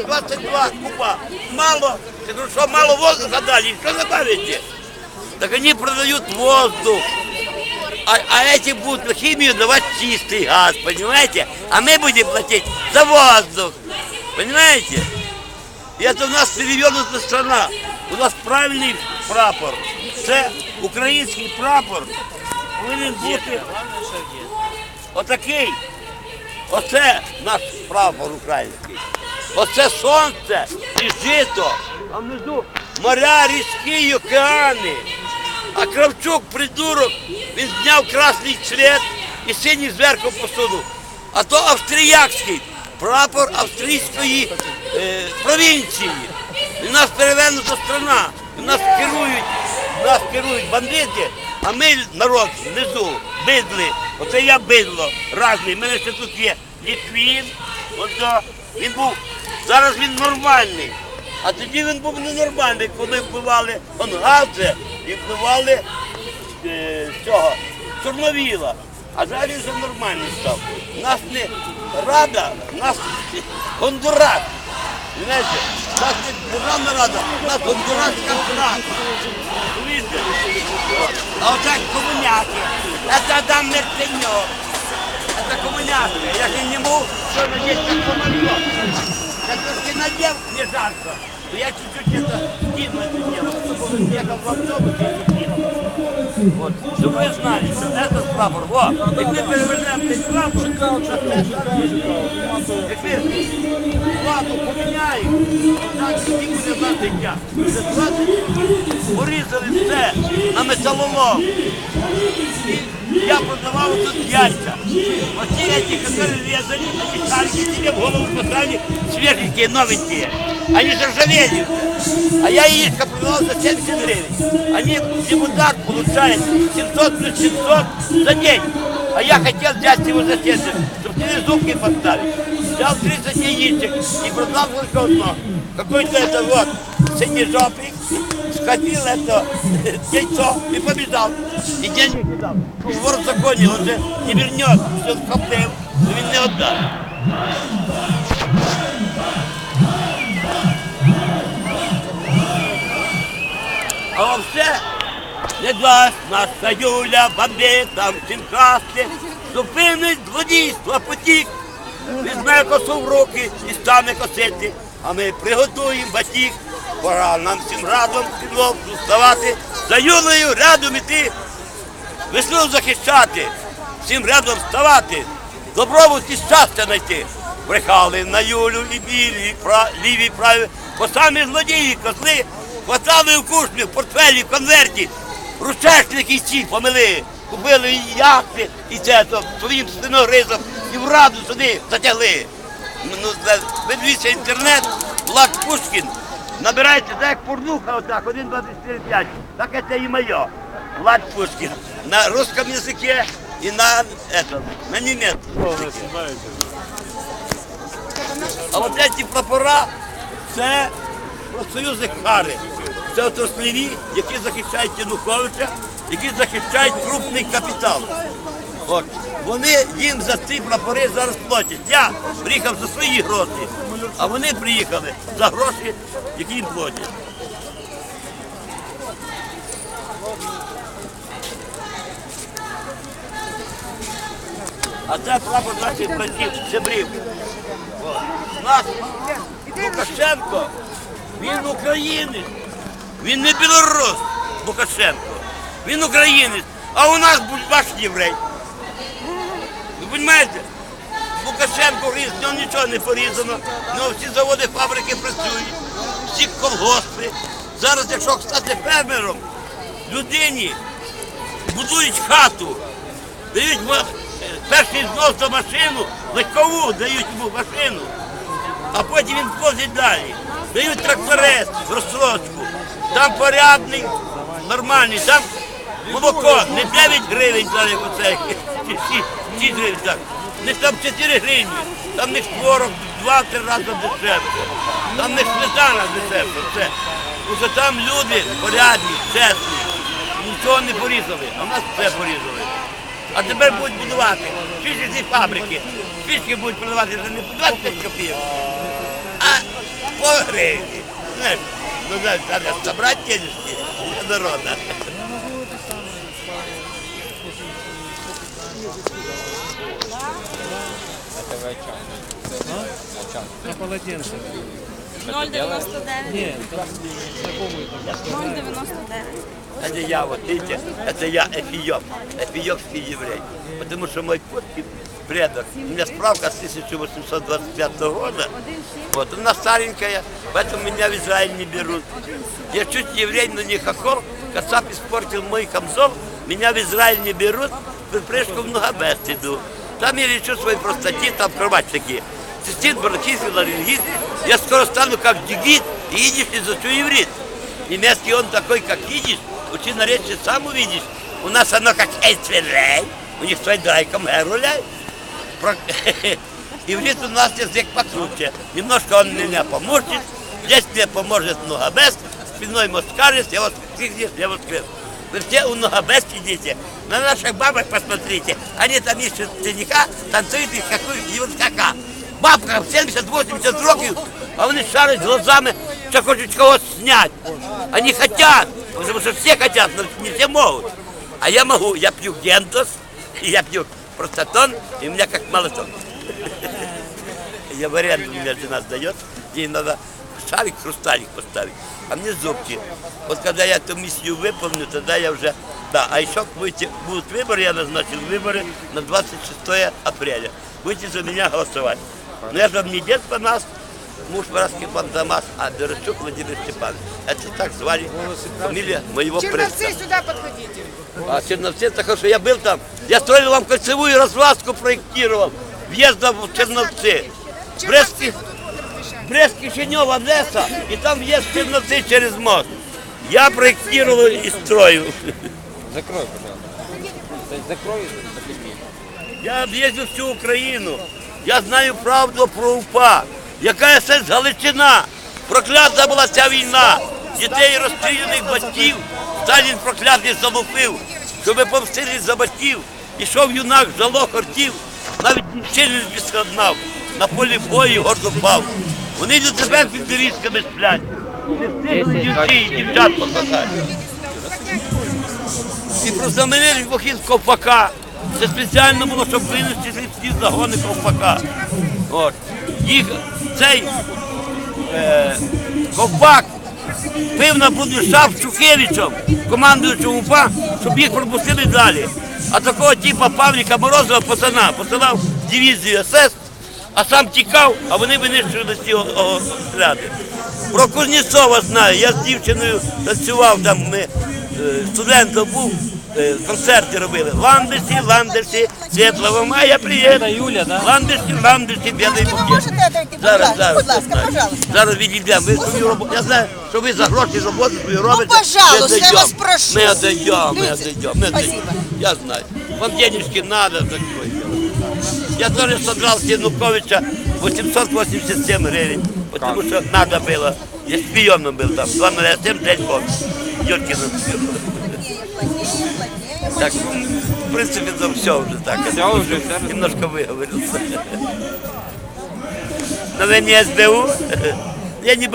22 куба. Мало. Я говорю, что мало воздуха дали, что добавите? Так они продают воздух. А, а эти будут на химию давать чистый газ, понимаете? А мы будем платить за воздух. Понимаете? І це у нас перевернута страна. У нас правильний прапор. Це український прапор повинен бути отакий. Оце наш прапор український. Оце сонце і жито. А внизу моря, річки і океани. А Кравчук, придурок, він зняв красний цвет і синій зверху посуду. А то австріякський, прапор австрійської е, провінції. І нас перевернута страна. І нас керують, нас керують бандити, а ми народ внизу, бидли. Оце я бидло, разний. У мене ще тут є Літвін, він був, зараз він нормальний. А тоді він був ненормальний, коли вбивали Онгадзе і вбивали е, цього Чорновіла. А зараз він вже нормальний став. Нас не рада, нас Гондурас. Знаєте, нас не державна рада, нас Гондураська рада. А отак комуняки. Це Адам Мертеньок. Це комуняки. Я ж не можу, що надіти комарьок. Я трошки надел, мне жарко. Но я чуть-чуть это стильно это делал, чтобы ехал в автобусе и стильно. Вот. Чтобы вы знали, что этот прапор, вот, и мы перевернем цей прапор, як ми владу поміняємо, так всі буде знати я. Це 20 порізали все на металолом. І я продавав тут яйця. Эти, которые резали, шарики себе в голову поставили, свеженькие, новенькие. Они заржавели. А я яичко продавал за 70 гривен. Они, депутат получает 700 плюс 700 за день. А я хотел взять его за 70, чтобы тебе зубки поставить. Взял 30 яичек и продал только одно. Какой-то это вот синежопик схватил это яйцо и побежал. И денег не дал. Вор в законе, он же не вернет, все схоплив, но він не отдасть. А все не дасть наша Юля бандитам всім красти, зупинить злодійство, потік, візьме косу в руки і стане косити. А ми приготуємо батіг, пора нам всім разом підлогу вставати, за Юлею рядом іти, весну захищати, всім рядом вставати, добробут і щастя знайти. Брехали на Юлю і білі, і ліві, і праві, бо самі злодії, козли, хватали в кушню, в портфелі, в конверті, ручешники ці помили, купили і яхти, і це то своїм спиногризом, і в раду сюди затягли. Ну, за- інтернет, Влад Пушкін, набирайте так як порнуха, отак, 1, 2, 3, 4, 5, так це і моє. Влад Пушкін. На русском языке і на, это, на німецькому. А от ці прапора це профсоюзи Хари. Це отрасліві, які захищають Януковича, які захищають крупний капітал. От. Вони їм за ці прапори зараз платять. Я приїхав за свої гроші, а вони приїхали за гроші, які їм платять. А це прапор наших братів. От. Наш Лукашенко, він українець, він не білорус Лукашенко, він українець, а у нас бульбаш єврей. Розумієте? Лукашенко різ, нього нічого не порізано, нього всі заводи, фабрики працюють, всі колгоспи. Зараз, якщо стати фермером, людині будують хату, дають перший знос до машину, легкову дають йому машину, а потім він возить далі. Дають тракторець, розстрочку. Там порядний, нормальний, там молоко не 9 гривень зараз як 6, 6 так. Не там 4 гривні, там не в 2-3 рази дешевше. Там не сметана дешевше, все. Уже там люди порядні, чесні, нічого не порізали, а в нас все порізали. А тепер будуть будувати фішки фабрики. Фішки будуть продавати вже не по 20 копійок, а гривен. Знаешь, ну, знаешь, надо собрать денежки для. На полотенце. 0,99. Нет, там знакомый там. 0,99. Это я, вот видите, это я эфиоп, эфиопский еврей. Потому что мой подпись предок, у меня справка с 1825 года, вот, она старенькая, поэтому меня в Израиль не берут. Я чуть еврей, но не хохол, Кацап испортил мой камзол, меня в Израиль не берут, в прыжку в Ногабест иду. Там я лечу своей простоте, там кровать такие. Цистит, бронхит, ларингит. Я скоро стану как дигит и идиш и зачу иврит. Немецкий он такой, как видишь, учи наречие сам увидишь. У нас оно как эйцверей, у них свой дайком геруляй. Про- Иврит у нас язык покруче. Немножко он меня поможет, здесь мне поможет Нугабест, спиной москарис, я вот крикнешь, я воскрес. Вы все у Нугабест идите, на наших бабок посмотрите. Они там ищут ценника, танцуют их какую вот кака. Бабка 70-80 років, а вони шарять глазами, що хочуть когось снять. Они хотят, потому что все хотят, но не все могут. А я могу, я пью гентос, я пью простатон, и у меня как молоток. Я в аренду мне жена сдает, ей надо шарик, хрусталик поставить, а мне зубки. Вот когда я эту миссию выполню, тогда я уже... Да, а еще будете, будут выборы, я назначил выборы на 26 апреля. Будете за меня голосовать. Но я же вам не дед по нас, муж Воровский Бандамас, а Дорочук Владимир Степанович. Это так звали, фамилия моего предка. Черновцы сюда подходите. А Черновцы, это хорошо, я был там. Я строил вам кольцевую развязку, проектировал. Въезда в Черновцы. Брестский, Черновцы мешать. Брест Кишинев, Одесса, и там въезд в Черновцы через мост. Я проектировал и строил. Закрой, пожалуйста. Есть закрой. Я об'їздив всю Україну. Я знаю правду про УПА. Яка це Галичина. Проклята була ця війна. Дітей розстріляних батьків. Сталін проклятий залупив, щоб помстили за батьків. Ішов юнак, жало хортів, навіть дівчини не відскладнав. На полі бою гордо впав. Вони до тебе під сплять. Не і дівчат покатати. І прозамінили похід ковпака. Це спеціально було, щоб винести всі загони ковпака. От. Їх цей е, ковпак пив на будущав Шухевичем, командуючим УПА, щоб їх пропустили далі. А такого типу Павліка Морозова посилав в дивізію СС, а сам тікав, а вони винищували ці о- о- Про Кузнєцова знаю, я з дівчиною танцював там, ми е, студентом був, е, концерти робили. Ландесі, ландесі, світлого мая. Это Юля, да? Ландесі, ландесі, білий букет. Зараз, зараз, будь ласка, пожалуйста. Зараз відійдемо. Ви свою роботу. Я знаю, що ви за гроші роботу свою робите. Ну, пожалуйста, Ми я вас прошу. Ми отойдем, ми Видите? отойдем, мы Я знаю. Вам денежки надо такое дело. Я тоже содрал с Януковича 887 гривен, потому что надо было. Я шпионом был там, 207 5 год. Юркиным. Так, в принципе, там все уже так. Все уже, все. Немножко выговорился. Но вы не СБУ? Я не